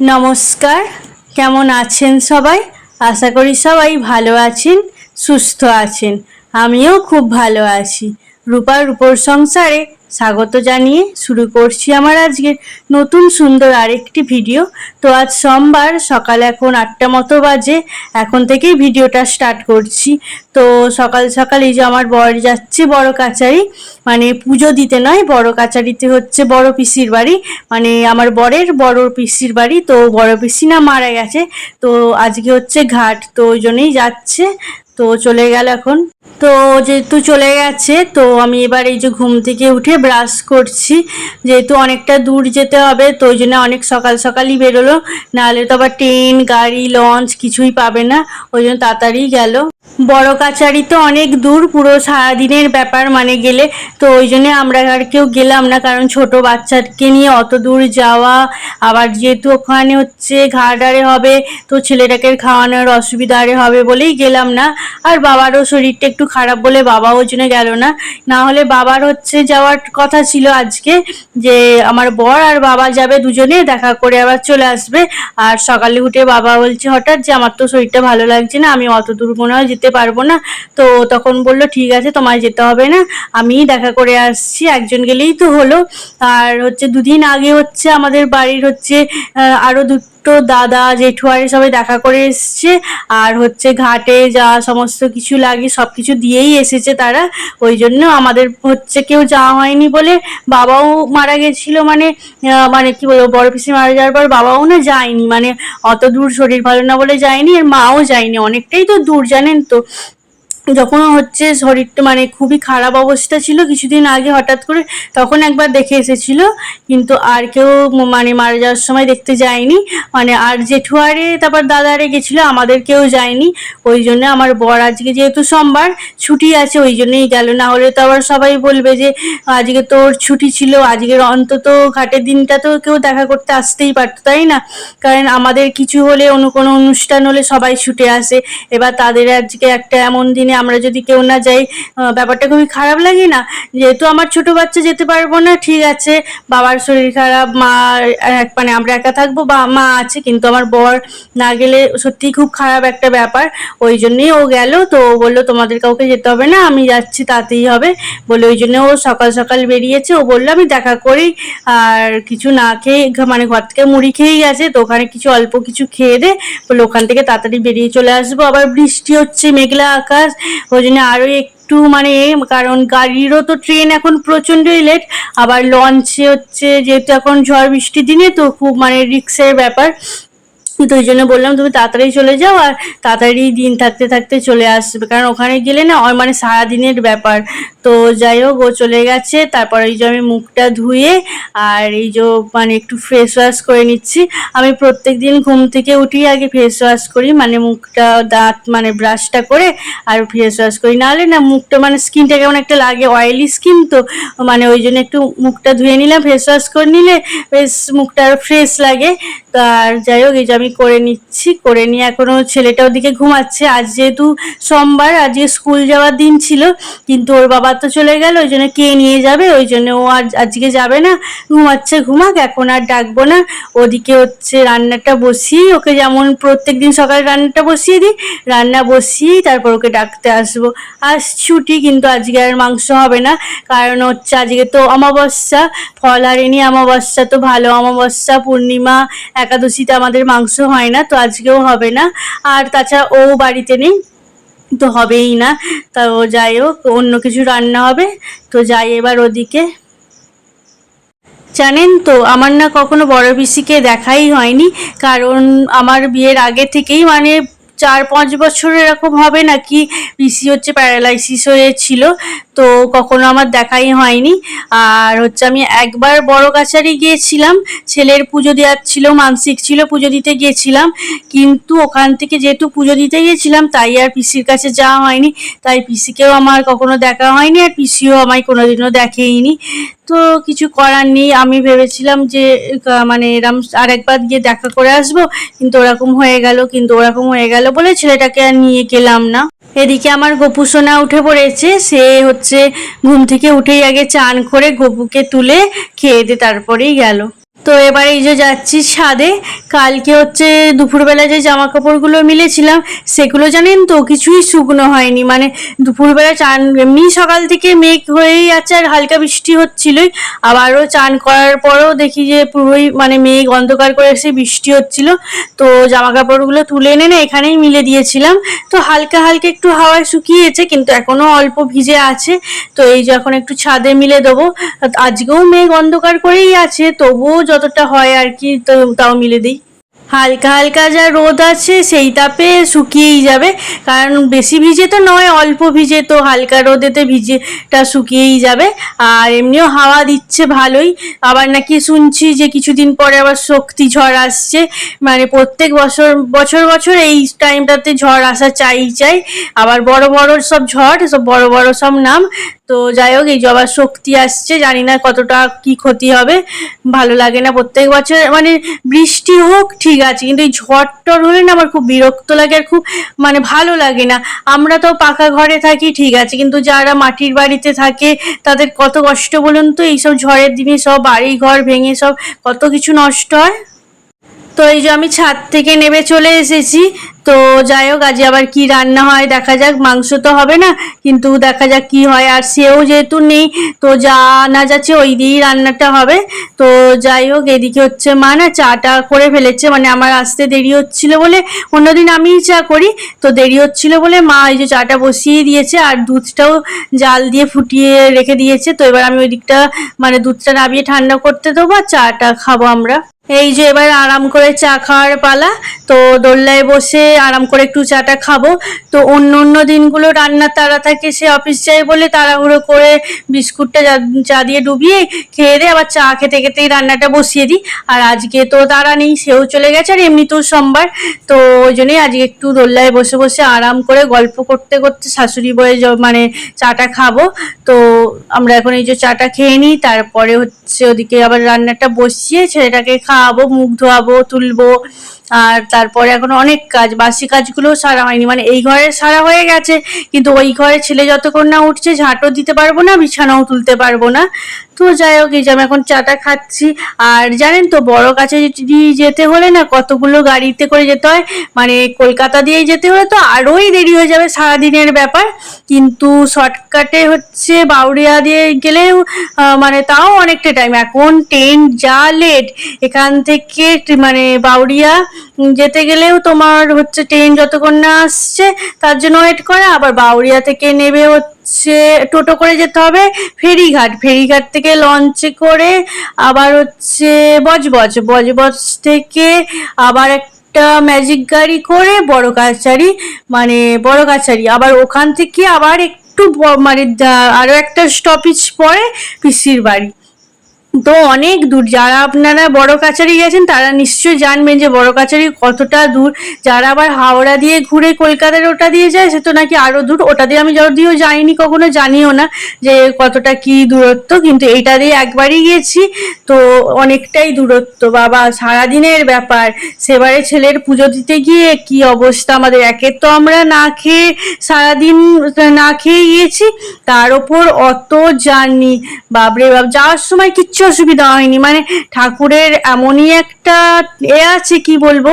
নমস্কার, কেমন আছেন সবাই? আশা করি সবাই ভালো আছেন, সুস্থ আছেন। আমিও খুব ভালো আছি। রূপার রূপর সংসারে স্বাগত জানিয়ে শুরু করছি আমার আজকে নতুন সুন্দর আরেকটি ভিডিও। তো আজ সোমবার সকাল এখন আটটা মতো বাজে, এখন থেকেই ভিডিওটা স্টার্ট করছি। তো সকাল সকাল এই যে আমার বর যাচ্ছে বড় কাচারি মানে পুজো দিতে নয়, বড় কাচারিতে হচ্ছে বড় পিসির বাড়ি। মানে আমার বরের বড় পিসির বাড়ি, তো বড় পিসি না মারা গেছে। তো আজকে হচ্ছে ঘাট, তো ওই জন্যই যাচ্ছে। তো চলে গেল এখন। তো যেহেতু চলে গেছে, তো আমি এবার এই যে ঘুম থেকে উঠে ব্রাশ করছি। যেহেতু অনেকটা দূর যেতে হবে, তো ওই জন্য অনেক সকাল সকালই বেরোলো। নাহলে তো আবার ট্রেন গাড়ি লঞ্চ কিছুই পাবে না। ওই জন্য তাড়াতাড়ি গেল। বড় কাচারি তো অনেক দূর, পুরো সারাদিনের ব্যাপার মানে গেলে। তো ওই জন্যে আমরা আর কেউ গেলাম না, কারণ ছোট বাচ্চাকে নিয়ে অত দূর যাওয়া, আবার যেহেতু ওখানে হচ্ছে ঘাড়ারে হবে, তো ছেলেটাকে খাওয়ানোর অসুবিধা আরে হবে বলেই গেলাম না। আর বাবারও শরীরটা একটু খারাপ বলে বাবা ওই জন্য গেল না। না হলে বাবার হচ্ছে যাওয়ার কথা ছিল আজকে, যে আমার বর আর বাবা যাবে দুজনে, দেখা করে আবার চলে আসবে। আর সকালে উঠে বাবা বলছে হঠাৎ যে আমার তো শরীরটা ভালো লাগছে না, আমি অত দূর মনে হয় যেতে পারব না। তো তখন বলল, ঠিক আছে, তোমায় যেতে হবে না। আমি দেখা করে আসছি, একজন গেলেই তো হলো। আর হচ্ছে দুদিন আগে হচ্ছে আমাদের বাড়ির হচ্ছে আরও আরও দুটো দাদা, জেঠুয়ারে সবাই দেখা করে এসছে। আর হচ্ছে ঘাটে যা সমস্ত কিছু লাগে সব কিছু দিয়েই এসেছে তারা। ওই জন্য আমাদের হচ্ছে কেউ যাওয়া হয়নি বলে বাবাও মারা গেছিল মানে মানে কি বলব, বড় পিসি মারা যাওয়ার পর বাবাও না যায়নি। মানে অত দূর শরীর ভালো না বলে যায়নি, আর মাও যায়নি। অনেকটাই তো দূর, জানেন তো? যখন হচ্ছে শরীরটা মানে খুবই খারাপ অবস্থা ছিল কিছুদিন আগে হঠাৎ করে তখন একবার দেখে এসেছিল। কিন্তু আর কেউ মানে মারা যাওয়ার সময় দেখতে যায়নি। মানে আর জেঠুয়ারে, তারপর দাদারে গেছিল, আমাদের কেউ যায়নি। ওই জন্য আমার বর আজকে যেহেতু সোমবার, ছুটি আছে, ওই জন্যই গেল। না হলে তো আবার সবাই বলবে যে, আজকে তোর ছুটি ছিল আজকের অন্তত ঘাটের দিনটা তো কেউ দেখা করতে আসতেই পারতো, তাই না? কারণ আমাদের কিছু হলে অন্য কোনো অনুষ্ঠান হলে সবাই ছুটে আসে। এবার তাদের আজকে একটা এমন দিনে আমরা যদি কেউ না যাই ব্যাপারটা খুবই খারাপ লাগে না। যেহেতু আমার ছোট বাচ্চা যেতে পারব না, ঠিক আছে, বাবার শরীর খারাপ, মা মানে আমরা একা থাকব, বা মা আছে, কিন্তু আমার বর না গেলে সত্যিই খুব খারাপ একটা ব্যাপার। ওই জন্যই ও গেল, তো ও বলল, তোমাদের কাউকে যেতে হবে না, আমি যাচ্ছি, তাতেই হবে। বলে ওই জন্য ও সকাল সকাল বেরিয়েছে, ও বলল, আমি দেখা করি। আর কিছু না খেয়ে মানে ঘর থেকে মুড়ি খেয়েই গেছে, তো ওখানে কিছু অল্প কিছু খেয়ে দে, বলে ওখান থেকে তাড়াতাড়ি বেরিয়ে চলে আসব। আবার বৃষ্টি হচ্ছে, মেঘলা আকাশ ওই জন্য আরও একটু মানে কারণ গাড়িরও তো ট্রেন এখন প্রচন্ডই লেট আবার লঞ্চে হচ্ছে যেহেতু এখন ঝড় বৃষ্টির দিনে, তো খুব মানে রিক্সের ব্যাপার। তো ওই জন্য বললাম, তুমি তাড়াতাড়ি চলে যাও আর তাড়াতাড়ি দিন থাকতে থাকতে চলে আসবে। কারণ ওখানে গেলে না, ওর মানে সারাদিনের ব্যাপার। তো যাই হোক, ও চলে গেছে। তারপর এই যে আমি মুখটা ধুয়ে আর এই যে মানে একটু ফেস ওয়াশ করে নিচ্ছি। আমি প্রত্যেক দিন ঘুম থেকে উঠেই আগে ফেস ওয়াশ করি মানে মুখটা, দাঁত মানে ব্রাশটা করে আর ফেস ওয়াশ করি। নাহলে না মুখটা মানে স্কিনটা কেমন একটা লাগে অয়েলি স্কিন তো। মানে ওই জন্য একটু মুখটা ধুয়ে নিলাম ফেস ওয়াশ করে নিলে বেশ মুখটা আরও ফ্রেশ লাগে। তো আর যাই হোক, এই যে আমি করে নিচ্ছি, করে নিয়ে এখনও ছেলেটা ওদিকে ঘুমাচ্ছে। আজ যেহেতু সোমবার, আজকে স্কুল যাওয়ার দিন ছিল, কিন্তু ওর বাবা তো চলে গেল, ওই জন্য কে নিয়ে যাবে? ওই জন্য ও আজ, আজকে যাবে না, ঘুমাচ্ছে, ঘুমাক, এখন আর ডাকবো না। ওদিকে হচ্ছে রান্নাটা বসিয়ে, ওকে যেমন প্রত্যেক দিন সকালে রান্নাটা বসিয়ে দিই, রান্না বসিয়েই তারপর ওকে ডাকতে আসব। আজ ছুটি, কিন্তু আজকে আর মাংস হবে না, কারণ হচ্ছে আজকে তো অমাবস্যা, ফল হারিনি, অমাবস্যা তো ভালো, অমাবস্যা, পূর্ণিমা, একাদশীতে আমাদের মাংস হয় না, তো আজকেও হবে না। আর তাছাড়া ও বাড়িতে নেই, তো হবেই না। তা ও যাই হোক, অন্য কিছু রান্না হবে, তো যাই এবার ওদিকে। জানেন তো, আমার না কখনো বড় পিসিকে দেখাই হয়নি, কারণ আমার বিয়ের আগে থেকেই মানে চার পাঁচ বছর এরকম হবে নাকি? পিসি হচ্ছে প্যারালাইসিস হয়েছিল, তো কখনো আমার দেখাই হয়নি। আর হচ্ছে আমি একবার বড় কাছারি গিয়েছিলাম, ছেলের পুজো দেওয়ার ছিল, মানসিক ছিল, পুজো দিতে গিয়েছিলাম। কিন্তু ওখান থেকে যেহেতু পুজো দিতে গিয়েছিলাম, তাই আর পিসির কাছে যাওয়া হয়নি। তাই পিসিকেও আমার কখনো দেখা হয়নি, আর পিসিও আমায় কোনোদিনও দেখেইনি। তো কিছু করার নেই। আমি ভেবেছিলাম যে মানে এরম আর একবার গিয়ে দেখা করে আসব, কিন্তু ওরকম হয়ে গেল, কিন্তু ওরকম হয়ে গেল বলে ছেলেটাকে আর নিয়ে গেলাম না। এদিকে আমার গপু সোনা উঠে পড়েছে, সে হচ্ছে ঘুম থেকে উঠেই আগে চান করে গপুকে তুলে খেয়ে দিয়ে তারপরেই গেল। তো এবারে এই যে যাচ্ছি ছাদে, কালকে হচ্ছে দুপুরবেলা যে জামা কাপড়গুলো মিলেছিলাম, সেগুলো জানেন তো, কিছুই শুকনো হয়নি। মানে দুপুরবেলা চান, এমনি সকাল থেকে মেঘ হয়েই আছে আর হালকা বৃষ্টি হচ্ছিলই। আবারও চান করার পরেও দেখি যে পুরোই মানে মেঘ অন্ধকার করে এসে বৃষ্টি হচ্ছিল। তো জামা কাপড়গুলো তুলে এনে না এখানেই মিলে দিয়েছিলাম। তো হালকা হালকা একটু হাওয়ায় শুকিয়েছে, কিন্তু এখনও অল্প ভিজে আছে। তো এই যে এখন একটু ছাদে মিলে দেবো। আজকেও মেঘ অন্ধকার করেই আছে, তবুও যতটা হয় আর কি, তো তাও মিলে দিই। হালকা হালকা যা রোদ আছে সেই তাপে শুকিয়েই যাবে। কারণ বেশি ভিজে তো নয়, অল্প ভিজে, তো হালকা রোদেতে ভিজেটা শুকিয়েই যাবে। আর এমনিও হাওয়া দিচ্ছে ভালোই। আবার নাকি শুনছি যে কিছুদিন পরে আবার শক্তি ঝড় আসছে। মানে প্রত্যেক বছর বছর বছর এই টাইমটাতে ঝড় আসা চাই চাই। আবার বড় বড় সব ঝড়, সব বড় বড় সব নাম। তো যাই হোক, এই জবার শক্তি আসছে, জানি না কতটা কি ক্ষতি হবে, ভালো লাগে না প্রত্যেক বছর মানে বৃষ্টি হোক, ঠিক আছে, কিন্তু এই ঝড় টর হলে না আমার খুব বিরক্ত লাগে আর খুব মানে ভালো লাগে না। আমরা তো পাকা ঘরে থাকি, ঠিক আছে, কিন্তু যারা মাটির বাড়িতে থাকে, তাদের কত কষ্ট বলুন তো, এইসব ঝড়ের দিনে সব বাড়ি ঘর ভেঙে সব কত কিছু নষ্ট হয়? তো এই যে আমি ছাদ থেকে নেমে চলে এসেছি, তো যাই হোক আজ আবার কি রান্না হয় দেখা যাক, মাংস তো হবে না, কিন্তু দেখা যাক কি হয়, আর সেও যেহেতু নেই, তো যা না যাচ্ছে ওই দিয়েই রান্নাটা হবে। তো যাই হোক, এদিকে হচ্ছে মা না চাটা করে ফেলেছে মানে আমার আসতে দেরি হচ্ছিল বলে অন্যদিন আমিই চা করি, তো দেরি হচ্ছিল বলে মা এই যে চাটা বসিয়ে দিয়েছে, আর দুধটাও জাল দিয়ে ফুটিয়ে রেখে দিয়েছে, তো এবার আমি ওই দিকটা মানে দুধটা নামিয়ে ঠান্ডা করতে দেবো, আর চাটা খাব আমরা। এই যে এবার আরাম করে চা খাওয়ার পালা, তো দোল্লায় বসে আরাম করে একটু চাটা খাব। তো অন্য অন্য দিনগুলো রান্নার তাড়া থাকে সে অফিস যায় বলে তাড়াহুড়ো করে বিস্কুটটা চা- দিয়ে ডুবিয়ে খেয়ে দিয়ে আবার চা খেতে খেতেই রান্নাটা বসিয়ে দিই। আর আজকে তো তারা নেই, সেও চলে গেছে আর এমনিতেও সোমবার। তো ওই জন্যই আজকে একটু দোল্লায় বসে বসে আরাম করে গল্প করতে করতে শাশুড়ি বয়ে মানে চাটা খাব। তো আমরা এখন এই যে চাটা খেয়ে নিই, তারপরে হচ্ছে ওদিকে আবার রান্নাটা বসিয়ে ছেলেটাকে খাওয়াবো মুখ ধোয়াবো তুলবো। আর তারপরে এখন অনেক কাজ, বাসি কাজগুলোও সারা হয়নি। মানে এই ঘরে সারা হয়ে গেছে, কিন্তু ওই ঘরে ছেলে যতক্ষণ না উঠছে, ঝাঁটও দিতে পারব না, বিছানাও তুলতে পারব না। তো যাই হোক, এই যে আমি এখন চাটা খাচ্ছি। আর জানেন তো, বড় কাছে যেতে হলে না, কতগুলো গাড়িতে করে যেতে হয়। মানে কলকাতা দিয়েই যেতে হলে তো আরোই দেরি হয়ে যাবে সারাদিনের ব্যাপার। কিন্তু শর্টকাটে হচ্ছে বাউরিয়া দিয়ে গেলেও মানে তাও অনেকটা টাইম এখন ট্রেন যা লেট এখান থেকে মানে বাউরিয়া যেতে গেলেও তোমার হচ্ছে ট্রেন যতক্ষণ না আসছে, তার জন্য ওয়েট করা। আবার বাউরিয়া থেকে নেবে হচ্ছে, টোটো করে যেতে হবে ফেরিঘাট। ফেরিঘাট থেকে লঞ্চে করে আবার হচ্ছে বজবজ। বজবজ থেকে আবার একটা ম্যাজিক গাড়ি করে বড় কাছারি মানে বড় কাছারি আবার ওখান থেকে আবার একটু মানে দা- আরও একটা স্টপেজ পরে পিসির বাড়ি। তো অনেক দূর, যারা আপনারা বড় কাছারি গেছেন তারা নিশ্চয়ই জানবেন যে বড় কাছারি কতটা দূর। যারা আবার হাওড়া দিয়ে ঘুরে কলকাতার ওটা দিয়ে যায়, সে তো নাকি আরও দূর। ওটা দিয়ে আমি যদিও যাইনি, কখনো জানিও না যে কতটা কি দূরত্ব, কিন্তু এইটা দিয়ে একবারই গেছি তো অনেকটাই দূরত্ব। বাবা, সারাদিনের ব্যাপার। সেবারে ছেলের পুজো দিতে গিয়ে কি অবস্থা আমাদের? একের তো আমরা না খেয়ে সারাদিন না খেয়ে গিয়েছি, তার ওপর অত জার্নি বাপরে বাপ, যাওয়ার সময় কিচ্ছু অসুবিধা হয়নি। মানে ঠাকুরের এমনই একটা এ আছে, কি বলব?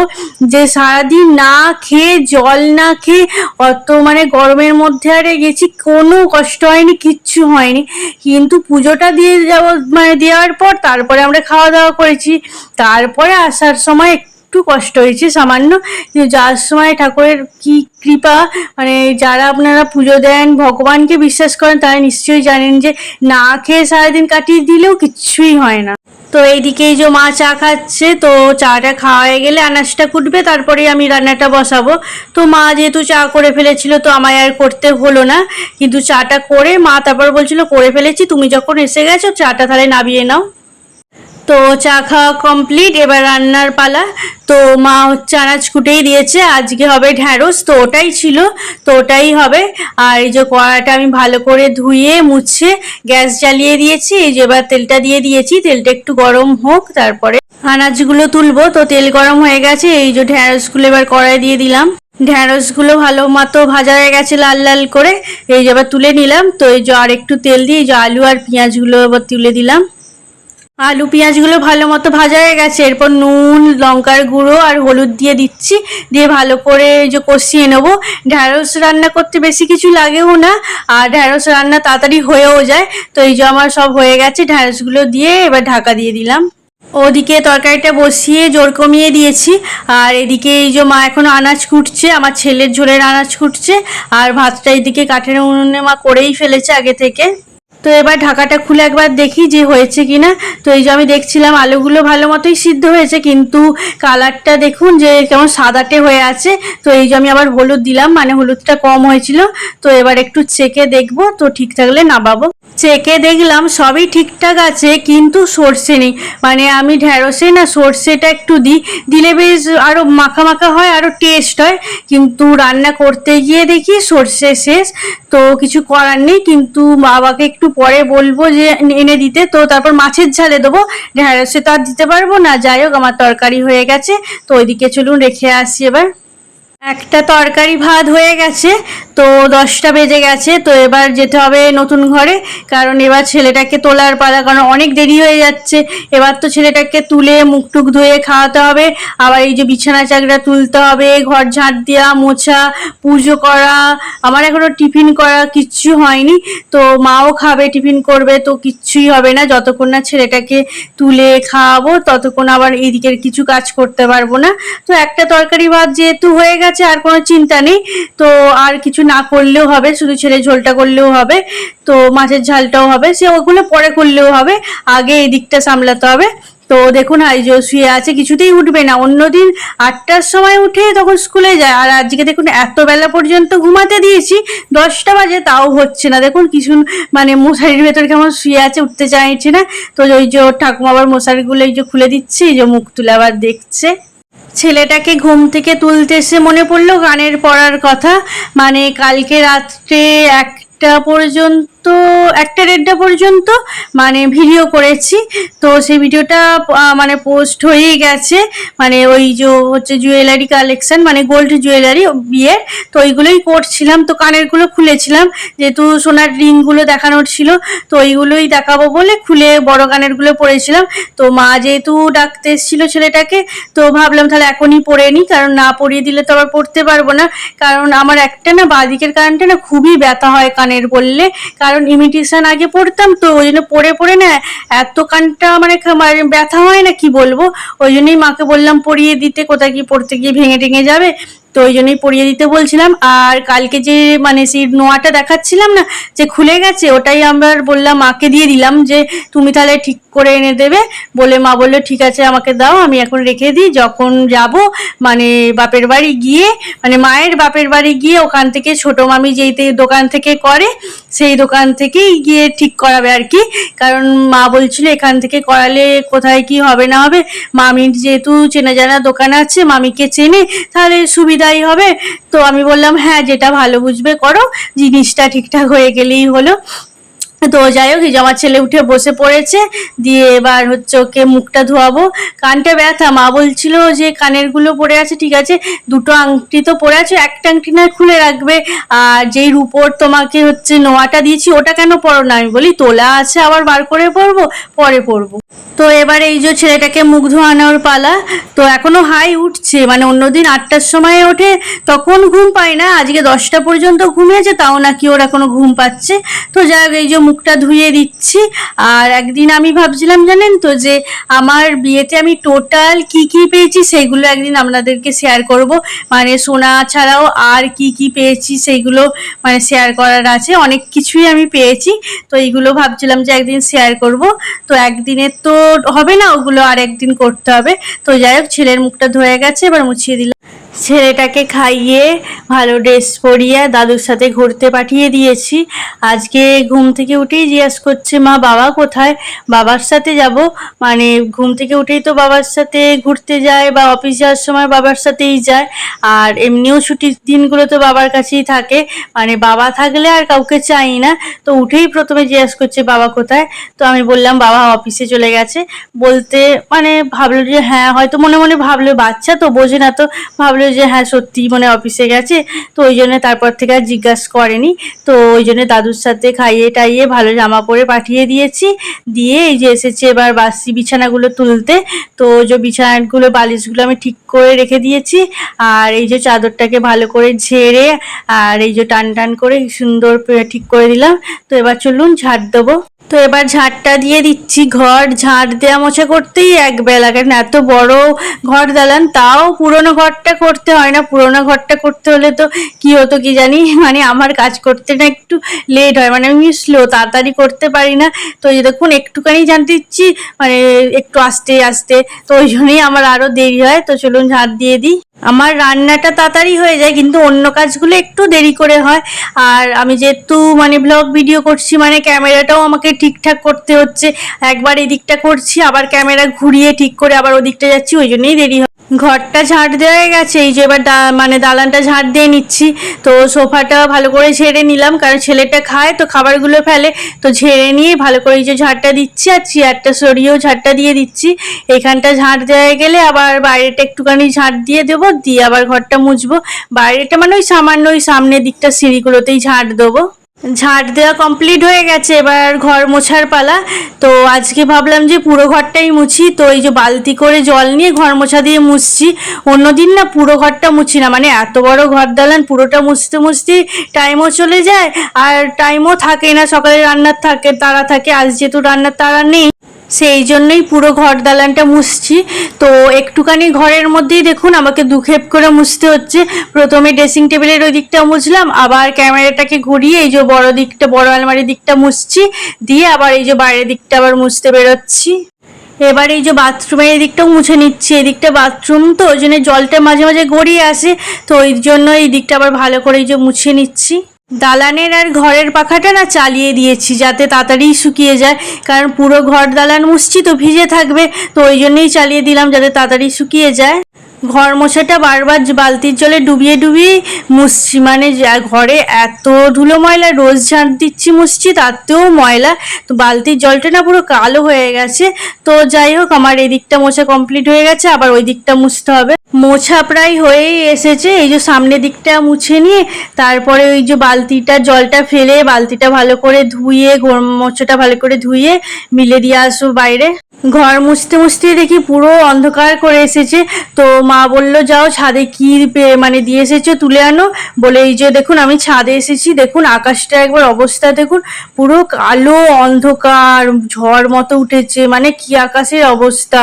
যে সারাদিন না খেয়ে, জল না খেয়ে অত মানে গরমের মধ্যে আরে গেছি, কোনো কষ্ট হয়নি, কিচ্ছু হয়নি। কিন্তু পুজোটা দিয়ে যাব মানে দেওয়ার পর তারপরে আমরা খাওয়া দাওয়া করেছি। তারপরে আসার সময় একটু কষ্ট হয়েছে সামান্য। যাওয়ার সময় ঠাকুরের কি কৃপা মানে যারা আপনারা পুজো দেন, ভগবানকে বিশ্বাস করেন, তারা নিশ্চয়ই জানেন যে না খেয়ে সারাদিন কাটিয়ে দিলেও কিচ্ছুই হয় না। তো এইদিকে এই যে মা চা খাচ্ছে, তো চাটা খাওয়া গেলে আনাজটা কুটবে, তারপরে আমি রান্নাটা বসাবো। তো মা যেহেতু চা করে ফেলেছিল, তো আমায় আর করতে হলো না। কিন্তু চাটা করে মা তারপর বলছিল, করে ফেলেছি, তুমি যখন এসে গেছো, চাটা তাহলে নামিয়ে নাও। তো চা খাওয়া কমপ্লিট এবার রান্নার পালা। তো মা হচ্ছে আনাজ কুটেই দিয়েছে, আজকে হবে ঢ্যাঁড়স, তো ওটাই ছিল, তো ওটাই হবে। আর এই যে কড়াটা আমি ভালো করে ধুয়ে, মুছে, গ্যাস জ্বালিয়ে দিয়েছি, এই যে এবার তেলটা দিয়ে দিয়েছি, তেলটা একটু গরম হোক, তারপরে আনাজগুলো তুলবো। তো তেল গরম হয়ে গেছে, এই যে ঢ্যাঁড়সগুলো এবার কড়াই দিয়ে দিলাম। ঢ্যাঁড়সগুলো ভালো মতো ভাজা হয়ে গেছে লাল লাল করে, এই যে এবার তুলে নিলাম। তো এই যে আর একটু তেল দিয়ে, এই যে আলু আর পেঁয়াজগুলো এবার তুলে দিলাম। আলু পেঁয়াজগুলো ভালো মতো ভাজা হয়ে গেছে। এরপর নুন, লঙ্কার গুঁড়ো আর হলুদ দিয়ে দিচ্ছি। দিয়ে ভালো করে যে কষিয়ে নেব। ঢ্যাঁড়স রান্না করতে বেশি কিছু লাগেও না। আর ঢ্যাঁড়স রান্না তাড়াতাড়ি হয়েও যায়। তো এই যে আমার সব হয়ে গেছে, ঢ্যাঁড়সগুলো দিয়ে এবার ঢাকা দিয়ে দিলাম। ওদিকে তরকারিটা বসিয়ে জোর কমিয়ে দিয়েছি। আর এদিকে এই যে মা এখন আনাজ কুটছে, আমার ছেলের ঝোলের আনাজ কুটছে। আর ভাতটা এদিকে কাঠের উনুনে মা করেই ফেলেছে আগে থেকে। তো এবার ঢাকাটা খুলে একবার দেখি যে হয়েছে কি না তো এই যে আমি দেখছিলাম, আলুগুলো ভালো মতোই সিদ্ধ হয়েছে, কিন্তু কালারটা দেখুন যে কেমন সাদাটে হয়ে আছে। তো এই যে আমি আবার হলুদ দিলাম মানে হলুদটা কম হয়েছিল। তো এবার একটু চেকে দেখব, তো ঠিক থাকলে নামাবো। চেকে দেখলাম সবই ঠিকঠাক আছে, কিন্তু সর্ষে নেই। মানে আমি ঢ্যাঁড়সে না সর্ষেটা একটু দিই। দিলে বেশ আরও মাখা মাখা হয় আরও টেস্ট হয়। কিন্তু রান্না করতে গিয়ে দেখি সর্ষে শেষ, তো কিছু করার নেই। কিন্তু বাবাকে একটু পরে বলব যে এনে দিতে। তো তারপর মাছের ঝালে দেবো। ঢ্যাঁড়সে তো আর দিতে পারব না। যাই হোক, আমার তরকারি হয়ে গেছে। তো ওইদিকে চলুন রেখে আসি এবার। একটা তরকারি ভাত হয়ে গেছে, তো দশটা বেজে গেছে, তো এবার যেতে হবে নতুন ঘরে, কারণ এবার ছেলেটাকে তোলার পালা, কারণ অনেক দেরি হয়ে যাচ্ছে। এবার তো ছেলেটাকে তুলে মুখ টুক ধুয়ে খাওয়াতে হবে, আবার এই যে বিছানা চাকরা তুলতে হবে, ঘর ঝাঁট দেওয়া, মোছা, পুজো করা, আমার এখনও টিফিন করা কিচ্ছু হয়নি, তো মাও খাবে, টিফিন করবে, তো কিচ্ছুই হবে না, যতক্ষণ না ছেলেটাকে তুলে খাওয়াবো, ততক্ষণ আবার এদিকের কিছু কাজ করতে পারব না। তো একটা তরকারি ভাত যেহেতু হয়ে গেছে আর কোনো চিন্তা নেই। তো আর কিছু না করলেও হবে, শুধু ছেলে ঝোলটা করলেও হবে, তো মাছের ঝালটাও হবে। সে ওগুলো পরে করলেও হবে, আগে এই দিকটা সামলাতে হবে। তো দেখুন আইজো শুয়ে আছে, কিছুতেই উঠবে না। অন্যদিন আটটার সময় উঠে তখন স্কুলে যায়। আর আজকে দেখুন, এত বেলা পর্যন্ত ঘুমাতে দিয়েছি, দশটা বাজে, তাও হচ্ছে না। দেখুন কিছু মানে মশারির ভেতর কেমন শুয়ে আছে, উঠতে চাইছে না। তো ওই যে ওর ঠাকুমা আবার মশারিগুলো এই যে খুলে দিচ্ছে, এই যে মুখ তুলে আবার দেখছে। ছেলেটাকে ঘুম থেকে তুলতে এসে মনে পড়ল গানের পড়ার কথা। মানে কালকে রাত্রে একটা পর্যন্ত একটা দেড়টা পর্যন্ত মানে ভিডিও করেছি। তো সেই ভিডিওটা মানে পোস্ট হয়েই গেছে। মানে ওই যে হচ্ছে জুয়েলারি কালেকশন মানে গোল্ড জুয়েলারি বিয়ের তো ওইগুলোই করছিলাম। তো কানেরগুলো খুলেছিলাম। যেহেতু সোনার রিংগুলো দেখানোর ছিল, তো ওইগুলোই দেখাবো বলে খুলে বড় কানেরগুলো পরেছিলাম। তো মা যেহেতু ডাকতে এসেছিল ছেলেটাকে, তো ভাবলাম তাহলে এখনই পরে নিই। কারণ না পরিয়ে দিলে তো আবার পড়তে পারব না। কারণ আমার একটা না বাদিকের কানটা না খুবই ব্যথা হয় কানের বললে। কারণ ইমিটেশন আগে পড়তাম তো, ওই জন্য পড়ে পড়ে না এত কানটা মানে মানে ব্যথা হয় না, কি বলব? ওই জন্যই মাকে বললাম পড়িয়ে দিতে, কোথায় কি পড়তে গিয়ে ভেঙে টেঙে যাবে। তো ওই জন্যই পড়িয়ে দিতে বলছিলাম। আর কালকে যে মানে সেই নোয়াটা দেখাচ্ছিলাম না, যে খুলে গেছে, ওটাই আমরা বললাম মাকে দিয়ে দিলাম যে, তুমি তাহলে ঠিক করে এনে দেবে। বলে, মা বলল, ঠিক আছে, আমাকে দাও, আমি এখন রেখে দিই। যখন যাব মানে বাপের বাড়ি গিয়ে মানে মায়ের বাপের বাড়ি গিয়ে ওখান থেকে ছোট মামি যেই দোকান থেকে করে, সেই দোকান থেকেই গিয়ে ঠিক করাবে আর কি। কারণ মা বলছিল, এখান থেকে করালে কোথায় কি হবে না হবে? মামির যেহেতু চেনা জানা দোকান আছে, মামিকে চেনে তাহলে সুবিধাই হবে। তো আমি বললাম হ্যাঁ যেটা ভালো বুঝবে, করো। জিনিসটা ঠিকঠাক হয়ে গেলেই হলো। তো যাই হোক আমার ছেলে উঠে বসে পড়েছে, দিয়ে এবার হচ্ছে ওকে মুখটা ধোয়াবো। কানটা ব্যথা, মা বলছিল যে কানেরগুলো পড়ে আছে, ঠিক আছে, দুটো আংটি তো পড়ে আছে, একটা আংটি না খুলে রাখবে। আর যেই রূপোর তোমাকে হচ্ছে নোয়াটা দিয়েছি, ওটা কেন পরো না? আমি বলি, তোলা আছে, আবার বার করে পরবো, পরে পরবো। তো এবার এই যে ছেলেটাকে মুখ ধোয়ানোর পালা, তো এখনও হাই উঠছে মানে অন্যদিন আটটার সময় ওঠে, তখন ঘুম পায় না, আজকে দশটা পর্যন্ত ঘুমিয়েছে, তাও নাকি ওর এখনও ঘুম পাচ্ছে। তো যাই হোক, এই যে মুখটা ধুয়ে দিচ্ছি। আর একদিন আমি ভাবছিলাম জানেন তো যে, আমার বিয়েতে আমি টোটাল কি কি পেয়েছি সেইগুলো একদিন আপনাদেরকে শেয়ার করব। মানে সোনা ছাড়াও আর কি কি পেয়েছি সেইগুলো মানে শেয়ার করার আছে। অনেক কিছুই আমি পেয়েছি। তো এইগুলো ভাবছিলাম যে একদিন শেয়ার করব। তো একদিনের তো হবে না, ওগুলো আর একদিন করতে হবে। তো যাই হোক, ছেলের মুখটা ধয়ে গেছে, এবার মুছিয়ে দিলাম। ছেলেটাকে খাইয়ে ভালো ড্রেস পরিয়ে দাদুর সাথে ঘুরতে পাঠিয়ে দিয়েছি। আজকে ঘুম থেকে উঠেই জিজ্ঞাসা করছে, মা, বাবা কোথায়? বাবার সাথে যাব। মানে ঘুম থেকে উঠেই তো বাবার সাথে ঘুরতে যায় বা অফিস যাওয়ার সময় বাবার সাথেই যায়। আর এমনিও ছুটির দিনগুলো তো বাবার কাছেই থাকে। মানে বাবা থাকলে আর কাউকে চাই না। তো উঠেই প্রথমে জিজ্ঞাসা করছে, বাবা কোথায়? তো আমি বললাম, বাবা অফিসে চলে গেছে। বলতে মানে ভাবলো যে হ্যাঁ হয়তো মনে মনে ভাবলো, বাচ্চা তো বোঝে না তো। ভাবলো ভাবলো যে হ্যাঁ সত্যি মানে অফিসে গেছে। তো ওই জন্য তারপর থেকে আর জিজ্ঞাসা করেনি। তো ওই জন্য দাদুর সাথে খাইয়ে টাইয়ে ভালো জামা পরে পাঠিয়ে দিয়েছি। দিয়ে এই যে এসেছে এবার বাসি বিছানাগুলো তুলতে। তো যে বিছানাগুলো, বালিশগুলো আমি ঠিক করে রেখে দিয়েছি। আর এই যে চাদরটাকে ভালো করে ঝেড়ে আর এই যে টান টান করে সুন্দর ঠিক করে দিলাম। তো এবার চলুন ঝাড় দেবো। তো এবার ঝাড়টা দিয়ে দিচ্ছি। ঘর ঝাড় দেওয়া মোছা করতেই এক বেলা, কারণ এত বড় ঘর দালান, তাও পুরোনো ঘরটা করতে হয় না। পুরোনো ঘরটা করতে হলে তো কি হতো কি জানি? মানে আমার কাজ করতে না একটু লেট হয়। মানে আমি স্লো তাড়াতাড়ি করতে পারি না। তো দেখুন, একটুখানি জানতে দিচ্ছি মানে একটু আস্তে আস্তে। তো ওই জন্যই আমার আরও দেরি হয়। তো চলুন ঝাড় দিয়ে দিই। আমার রান্নাটা তাড়াতাড়ি হয়ে যায়, কিন্তু অন্য কাজগুলো একটু দেরি করে হয়। আর আমি যেহেতু মানে ব্লগ ভিডিও করছি মানে ক্যামেরাটাও আমাকে ঠিকঠাক করতে হচ্ছে। একবার এদিকটা করছি, আবার ক্যামেরা ঘুরিয়ে ঠিক করে আবার ওদিকটা যাচ্ছি, ওই জন্যই দেরি হয়। ঘরটা ঝাড় দেওয়া গেছে। এই যে এবার মানে দালানটা ঝাড় দিয়ে নিচ্ছি। তো সোফাটা ভালো করে ঝেড়ে নিলাম, কারণ ছেলেটা খায়, তো খাবারগুলো ফেলে। তো ঝেড়ে নিয়ে ভালো করে এই যে ঝাড়টা দিচ্ছি, আর চেয়ারটা সরিয়েও ঝাড়টা দিয়ে দিচ্ছি। এখানটা ঝাড় দেওয়া গেলে আবার বাইরেটা একটুখানি ঝাড় দিয়ে দেবো, দিয়ে আবার ঘরটা মুছবো। বাইরেটা মানে ওই সামান্য ওই সামনের দিকটা সিঁড়িগুলোতেই ঝাড় দেবো। ঝাড় দেওয়া কমপ্লিট হয়ে গেছে, এবার ঘর মোছার পালা। তো আজকে ভাবলাম যে পুরো ঘরটাই মুছি, তো এই যে বালতি করে জল নিয়ে ঘর মোছা দিয়ে মুছছি। অন্যদিন না পুরো ঘরটা মুছি না মানে এত বড় ঘর দালান, পুরোটা মুছতে মুছতে টাইমও চলে যায়, আর টাইমও থাকে না, সকালে রান্নার থাকে, তারা থাকে, আজ যেহেতু রান্নার তারা নেই। সেই জন্যই পুরো ঘর দালানটা মুছছি। তো একটুখানি ঘরের মধ্যেই দেখুন, আমাকে দুক্ষেপ করে মুছতে হচ্ছে। প্রথমে ড্রেসিং টেবিলের ওই দিকটা মুছলাম, আবার ক্যামেরাটাকে ঘুরিয়ে এই যে বড় দিকটা, বড় আলমারির দিকটা মুছছি। দিয়ে আবার এই যে বাইরের দিকটা আবার মুছতে বেরোচ্ছি। এবার এই যে বাথরুমের এদিকটাও মুছে নিচ্ছি। এদিকটা বাথরুম তো, ওই জন্য জলটা মাঝে মাঝে গড়িয়ে আসে। তো ওই জন্য এই দিকটা আবার ভালো করে এই যে মুছে নিচ্ছি। দালানের আর ঘরের পাখাটা না চালিয়ে দিয়েছি, যাতে তাড়াতাড়ি শুকিয়ে যায়। কারণ পুরো ঘর দালান মুসছি তো ভিজে থাকবে, তো ওই জন্যই চালিয়ে দিলাম, যাতে তাড়াতাড়ি শুকিয়ে যায়। ঘর মোছাটা বারবার বালতির জলে ডুবিয়ে ডুবিয়ে মুছছি মানে ঘরে এত ধুলো ময়লা, রোজ ঝাঁট দিচ্ছি মুছছি, তাতেও ময়লা। তো বালতির জলটা না পুরো কালো হয়ে গেছে। তো যাই হোক, আমার এই দিকটা মোছা কমপ্লিট হয়ে গেছে, আবার ওই দিকটা মুছতে হবে। মোছা প্রায় হয়েই এসেছে, এই যে সামনের দিকটা মুছে নিয়ে, তারপরে ওই যে বালতিটা জলটা ফেলে, বালতিটা ভালো করে ধুয়ে মোছাটা ভালো করে ধুয়ে, মিলে দিয়ে আসব বাইরে। ঘর মুছতে মুছতে দেখি পুরো অন্ধকার করে এসেছে। তো মা বলল, যাও ছাদে কি মানে দিয়ে এসেছ তুলে আনো। বলে, এই যে দেখুন, আমি ছাদে এসেছি, দেখুন, আকাশটা একবার অবস্থা দেখুন, পুরো কালো অন্ধকার, ঝড় মতো উঠেছে মানে কি আকাশের অবস্থা।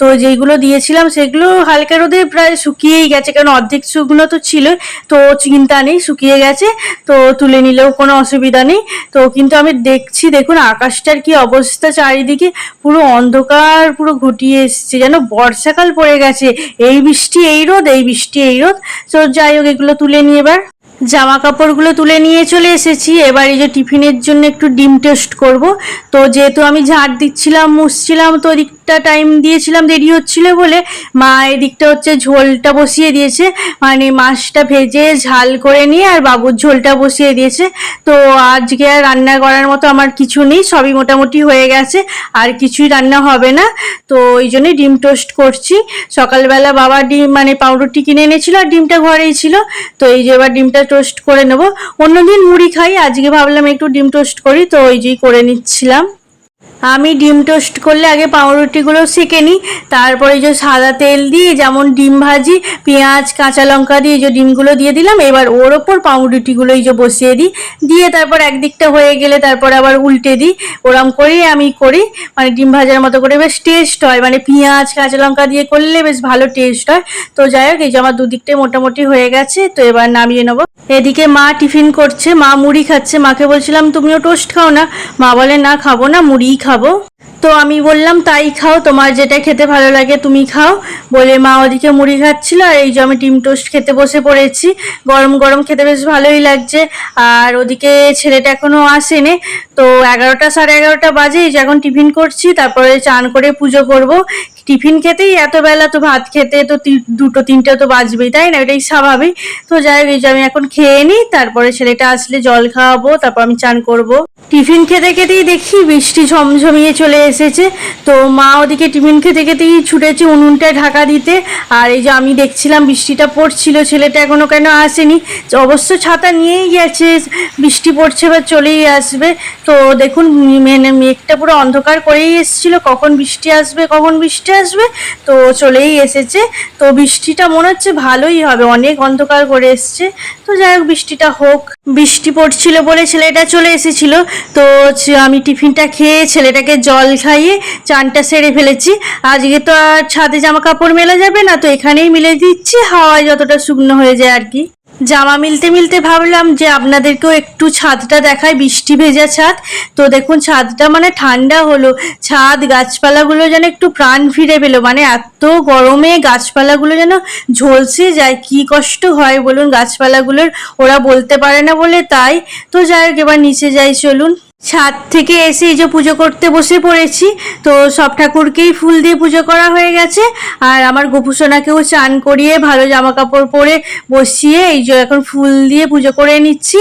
তো যেগুলো দিয়েছিলাম, সেগুলো হালকা রোদে প্রায় শুকিয়েই গেছে, কারণ অর্ধেক শুকনো তো ছিল তো চিন্তা নেই, শুকিয়ে গেছে, তো তুলে নিলেও কোনো অসুবিধা নেই। তো কিন্তু আমি দেখছি, দেখুন, আকাশটার কি অবস্থা চারিদিকে, পুরো অন্ধকার পুরো ঘটিয়ে এসছে, যেন বর্ষাকাল পড়ে গেছে। এই বৃষ্টি, এই রোদ, এই বৃষ্টি, এই রোদ। তো যাই হোক, এগুলো তুলে নিয়ে এবার জামা কাপড়গুলো তুলে নিয়ে চলে এসেছি। এবার এই যে টিফিনের জন্য একটু ডিম টেস্ট করব। তো যেহেতু আমি ঝাড় দিচ্ছিলাম, মুছছিলাম, তো ওদিকটা টাইম দিয়েছিলাম, দেরি হচ্ছিল বলে। মা, এদিকটা হচ্ছে ঝোলটা বসিয়ে দিয়েছে। মানে মাছটা ভেজে ঝাল করে নিয়ে আর বাবুর ঝোলটা বসিয়ে দিয়েছে। তো আজকে আর রান্না করার মতো আমার কিছু নেই, সবই মোটামুটি হয়ে গেছে। আর কিছুই রান্না হবে না। তো ওই জন্যই ডিম টোস্ট করছি। সকালবেলা বাবা ডিম মানে পাউরুটি কিনে এনেছিল আর ডিমটা ঘরেই ছিল। তো এই যে এবার ডিমটা টোস্ট করে নেব। অন্যদিন মুড়ি খাই, আজকে ভাবলাম একটু ডিম টোস্ট করি, তো ওই যেই করে নিচ্ছিলাম। আমি ডিম টোস্ট করলে আগে পাউরুটিগুলো সেঁকে নিই, তারপরে যে সাদা তেল দিয়ে যেমন ডিম ভাজি, পেঁয়াজ, কাঁচা লঙ্কা দিয়ে যে ডিমগুলো দিয়ে দিলাম, এবার ওর ওপর পাউরুটিগুলো এই যে বসিয়ে দিই, দিয়ে তারপর একদিকটা হয়ে গেলে তারপর আবার উল্টে দিই, ওরম করেই আমি করি মানে ডিম ভাজার মতো করে বেশ টেস্ট হয় মানে পেঁয়াজ, কাঁচা লঙ্কা দিয়ে করলে বেশ ভালো টেস্ট হয়, তো যাই হোক, এই যে আমার দুদিকটাই মোটামুটি হয়ে গেছে, তো এবার নামিয়ে নেব। এদিকে মা টিফিন করছে, মা মুড়ি খাচ্ছে, মাকে বলছিলাম, তুমিও টোস্ট খাও না? মা বলে, না, খাব না, মুড়িই খাব? তো আমি বললাম, তাই খাও, তোমার যেটা খেতে ভালো লাগে তুমি খাও। বলে মা ওদিকে মুড়ি খাচ্ছিল, আর এই যে আমি ডিম টোস্ট খেতে বসে পড়েছি। গরম গরম খেতে বেশ ভালোই লাগছে। আর ওদিকে ছেলেটা এখনও আসেনি। তো এগারোটা, সাড়ে এগারোটা বাজে, এই যে এখন টিফিন করছি, তারপরে চান করে পুজো করব। টিফিন খেতেই এত বেলা তো ভাত খেতে তো, দুটো, তিনটে তো বাজবেই, তাই না? এটাই স্বাভাবিক। তো যাই হোক, এই যে আমি এখন খেয়ে নিই, তারপরে ছেলেটা আসলে জল খাওয়াবো, তারপর আমি চান করব। টিফিন খেতে খেতেই দেখি বৃষ্টি ঝমঝমিয়ে চলে এসেছে। তো মা ওদিকে টিফিন খেতে খেতেই ছুটেছে উনুনটা ঢাকা দিতে। আর এই যে আমি দেখছিলাম বৃষ্টিটা পড়ছিল, ছেলেটা এখনও কেন আসেনি? অবশ্য ছাতা নিয়েই গেছে, বৃষ্টি পড়ছে বা চলেই আসবে। তো দেখুন মানে মেঘটা পুরো অন্ধকার করেই এসেছিল। কখন বৃষ্টি আসবে, কখন বৃষ্টি আসবে, তো চলেই এসেছে। তো বৃষ্টিটা মনে হচ্ছে ভালোই হবে, অনেক অন্ধকার করে এসছে। তো যাই হোক, বৃষ্টিটা হোক। বৃষ্টি পড়ছিল বলে ছেলেটা চলে এসেছিল। তো আমি টিফিনটা খেয়ে ছেলেটাকে জল খাইয়ে চানটা সেরে ফেলেছি। আজকে তো আর ছাদে জামা কাপড় মেলা যাবে না, তো এখানেই মিলে দিচ্ছি, হাওয়ায় যতটা শুকনো হয়ে যায় আর কি। জামা মিলতে মিলতে ভাবলাম যে আপনাদেরকেও একটু ছাদটা দেখায় বৃষ্টি ভেজা ছাদ। তো দেখুন, ছাদটা মানে ঠান্ডা হলো। ছাদ, গাছপালাগুলো যেন একটু প্রাণ ফিরে পেল। মানে এত গরমে গাছপালাগুলো যেন ঝলসে যায়, কি কষ্ট হয় বলুন। গাছপালাগুলোর ওরা বলতে পারে না বলে তাই। তো যাই হোক, এবার নিচে যাই, চলুন। ছাদ থেকে এসে এই যে পুজো করতে বসে পড়েছি, তো সব ঠাকুরকেই ফুল দিয়ে পুজো করা হয়ে গেছে। আর আমার গোপুসোনাকেও চান করিয়ে ভালো জামা কাপড় পরে বসিয়ে এই যে এখন ফুল দিয়ে পুজো করে নিচ্ছি,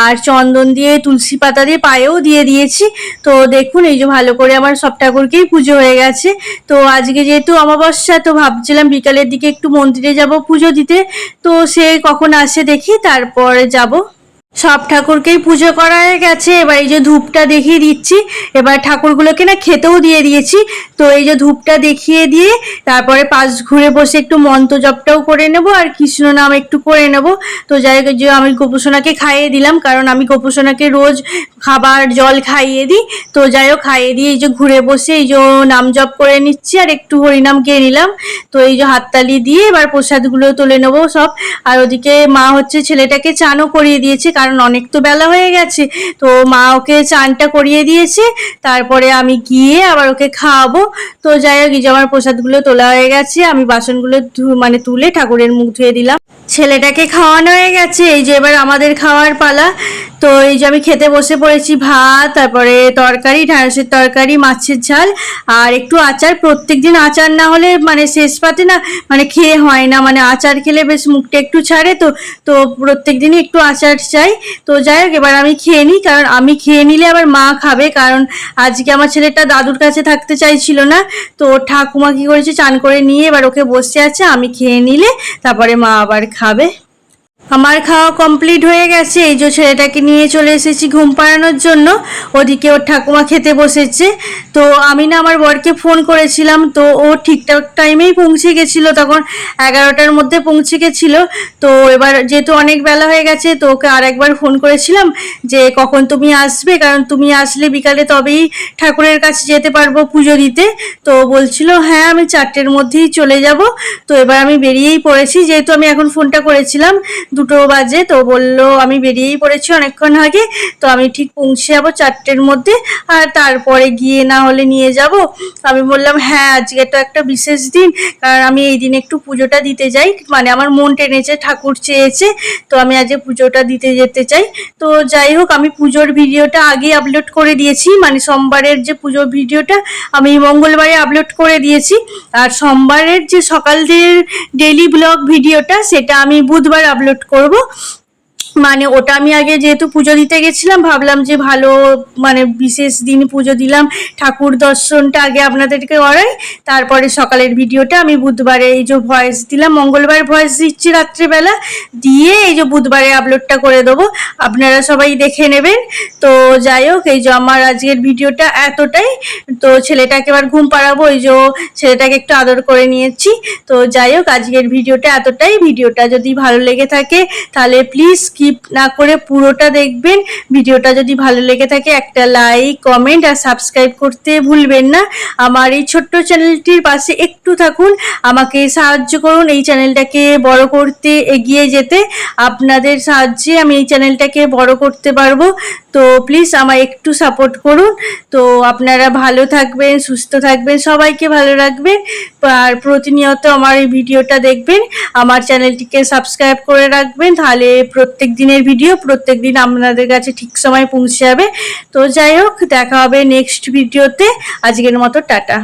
আর চন্দন দিয়ে, তুলসী পাতা দিয়ে, পায়েও দিয়ে দিয়েছি। তো দেখুন, এই যে ভালো করে আমার সব ঠাকুরকেই পুজো হয়ে গেছে। তো আজকে যেহেতু অমাবস্যা, তো ভাবছিলাম বিকালের দিকে একটু মন্দিরে যাব পুজো দিতে। তো সে কখন আসে দেখি, তারপরে যাব। সব ঠাকুরকেই পুজো করা হয়ে গেছে। এবার এই যে ধূপটা দেখিয়ে দিচ্ছি। এবার ঠাকুরগুলোকে না খেতেও দিয়ে দিয়েছি। তো এই যে ধূপটা দেখিয়ে দিয়ে তারপরে পাশ ঘুরে বসে একটু মন্ত্র জপটাও করে নেব আর কৃষ্ণ নাম একটু করে নেব। তো যাই যে আমি গোপুসোনাকে খাইয়ে দিলাম, কারণ আমি গোপুসোনাকে রোজ খাবার, জল খাইয়ে দিই। তো যাই হোক, খাইয়ে দিয়ে এই যে ঘুরে বসে এই যে নাম জপ করে নিচ্ছি আর একটু হরিনাম গেয়ে নিলাম। তো এই যে হাততালি দিয়ে এবার প্রসাদগুলো তুলে নেব সব। আর ওদিকে মা হচ্ছে ছেলেটাকে চানও করিয়ে দিয়েছে কারণ অনেক তো বেলা হয়ে গেছে। তো মা ওকে চানটা করিয়ে দিয়েছে, তারপরে আমি গিয়ে আবার ওকে খাওয়াবো। তো যাই হোক আমার প্রসাদগুলো তোলা হয়ে গেছে, আমি বাসনগুলো মানে তুলে ঠাকুরের মুখ ধুয়ে দিলাম। ছেলেটাকে খাওয়ানো হয়ে গেছে। এই যে এবার আমাদের খাওয়ার পালা। তো এই যে আমি খেতে বসে পড়েছি ভাত, তারপরে তরকারি, ঢ্যাঁড়সের তরকারি, মাছের ঝাল। আর একটু আচার প্রত্যেক দিন আচার না হলে মানে শেষ পাতে না মানে খেয়ে হয় না। মানে আচার খেলে বেশ মুখটা একটু ছাড়ে তো তো প্রত্যেক দিনই একটু আচার চাই। তো যাই হোক, এবার আমি খেয়ে নিই, কারণ আমি খেয়ে নিলে আবার মা খাবে, কারণ আজকে আমার ছেলেটা দাদুর কাছে থাকতে চাইছিল না। তো ঠাকুমা কি করেছে, চান করে নিয়ে এবার ওকে বসে আছে, আমি খেয়ে নিলে তারপরে মা আবার খাবে। दिखावे? আমার খাওয়া কমপ্লিট হয়ে গেছে। এই যে ছেলেটাকে নিয়ে চলে এসেছি ঘুম পাড়ানোর জন্য। ওদিকে ওর ঠাকুমা খেতে বসেছে। তো আমি না আমার বরকে ফোন করেছিলাম। তো ও ঠিকঠাক টাইমেই পৌঁছে গেছিল। তখন এগারোটার মধ্যে পৌঁছে গেছিল। তো এবার যেহেতু অনেক বেলা হয়ে গেছে, তো ওকে আর একবার ফোন করেছিলাম যে, কখন তুমি আসবে? কারণ তুমি আসলে বিকালে তবেই ঠাকুরের কাছে যেতে পারব পুজো দিতে। তো বলছিল হ্যাঁ আমি চারটের মধ্যেই চলে যাব। তো এবার আমি বেরিয়েই পড়েছি। যেহেতু আমি এখন ফোনটা করেছিলাম দুটো বাজে, তো বলল, আমি বেরিয়েই পড়েছি অনেকক্ষণ আগে, তো আমি ঠিক পৌঁছে যাব চারটের মধ্যে, আর তারপরে গিয়ে না হলে নিয়ে যাব। আমি বললাম হ্যাঁ আজকে তো একটা বিশেষ দিন, কারণ আমি এই দিন একটু পুজোটা দিতে যাই। মানে আমার মন টেনেছে, ঠাকুর চেয়েছে, তো আমি আজকে পুজোটা দিতে যেতে চাই। তো যাই হোক, আমি পুজোর ভিডিওটা আগে আপলোড করে দিয়েছি মানে সোমবারের যে পুজোর ভিডিওটা, আমি মঙ্গলবারে আপলোড করে দিয়েছি। আর সোমবারের যে সকালের ডেলি ব্লগ ভিডিওটা, সেটা আমি বুধবার আপলোড করব। মানে ওটা আমি আগে যেহেতু পুজো দিতে গেছিলাম, ভাবলাম যে ভালো মানে বিশেষ দিন পুজো দিলাম। ঠাকুর দর্শনটা আগে আপনাদেরকে করাই, তারপরে সকালের ভিডিওটা আমি বুধবারে এই যে ভয়েস দিলাম, মঙ্গলবার ভয়েস দিচ্ছি রাত্রিবেলা, দিয়ে এই যে বুধবারে আপলোডটা করে দেবো। আপনারা সবাই দেখে নেবেন। তো যাই হোক, এই যে আমার আজকের ভিডিওটা এতটাই। তো ছেলেটাকে এবার ঘুম পাড়াবো, এই যে ছেলেটাকে একটু আদর করে নিয়েছি। তো যাই হোক, আজকের ভিডিওটা এতটাই। ভিডিওটা যদি ভালো লেগে থাকে, তাহলে প্লিজ স্কিপ না করে পুরোটা দেখবেন। ভিডিওটা যদি ভালো লেগে থাকে, একটা লাইক কমেন্ট আর সাবস্ক্রাইব করতে ভুলবেন না। আমার এই ছোট্ট চ্যানেলটির পাশে একটু থাকুন। আমাকে সাহায্য করুন এই চ্যানেলটাকে বড় করতে এগিয়ে যেতে। আপনাদের সাহায্যে আমি এই চ্যানেলটাকে বড় করতে পারব। তো প্লিজ আমায় একটু সাপোর্ট করুন। তো আপনারা ভালো থাকবেন, সুস্থ থাকবেন, সবাইকে ভালো রাখবেন। আর প্রতিনিয়ত আমার এই ভিডিওটা দেখবেন। আমার চ্যানেলটিকে সাবস্ক্রাইব করে রাখবেন। তাহলে প্রত্যেক দিনের ভিডিও প্রত্যেক দিন আপনাদের কাছে ঠিক সময় পৌঁছে যাবে। তো যাই হোক, দেখা হবে নেক্সট ভিডিওতে আজকের মতো টাটা।